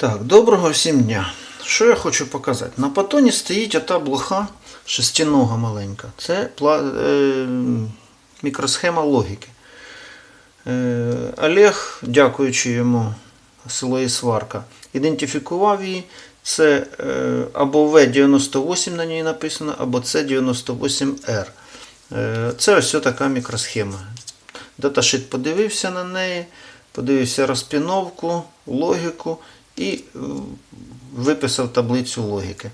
Так, доброго всім дня. Що я хочу показати? На патоні стоїть ота блоха шестинога маленька. Це е, мікросхема логіки. Е, Олег, дякуючи йому, село і сварка, ідентифікував її. Це е, або В98 на ній написано, або С98R. Е, Це ось така мікросхема. Даташит подивився на неї, подивився розпіновку, логіку і е, виписав таблицю логіки.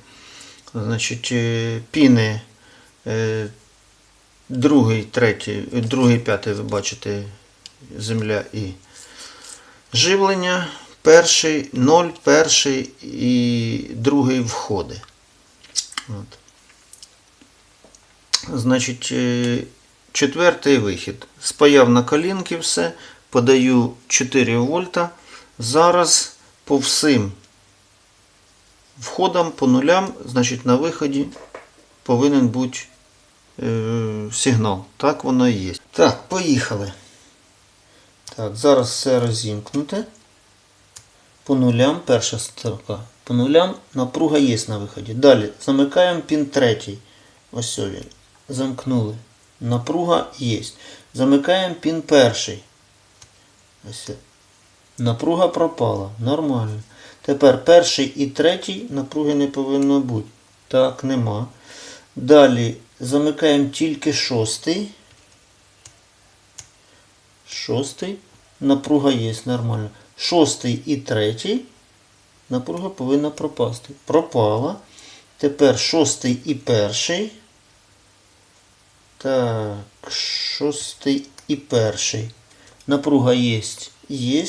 Значить, е, піни е, другий, третій, другий, п'ятий, ви бачите, земля і живлення. Перший, ноль, перший і другий входи. От. Значить, четвертий вихід. Спаяв на колінки все, подаю 4 вольта. Зараз по всім входам по нулям, значить, на виході повинен бути е, сигнал. Так воно і є. Так, поїхали. Так, зараз все розімкнуте. По нулям, перша строка. По нулям напруга є на виході. Далі замикаємо пін третій. Ось він. Замкнули. Напруга є. Замикаємо пін перший. Ось. Напруга пропала. Нормально. Тепер перший і третій напруги не повинно бути. Так, нема. Далі замикаємо тільки шостий. Шостий. Напруга є нормально. Шостий і третій. Напруга повинна пропасти. Пропала. Тепер шостий і перший. Так, шостий і перший. Напруга є. Є.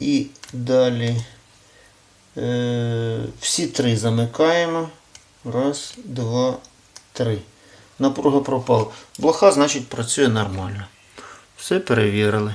І далі е, всі три замикаємо. Раз, два, три. Напруга пропала. Блоха, значить, працює нормально. Все перевірили.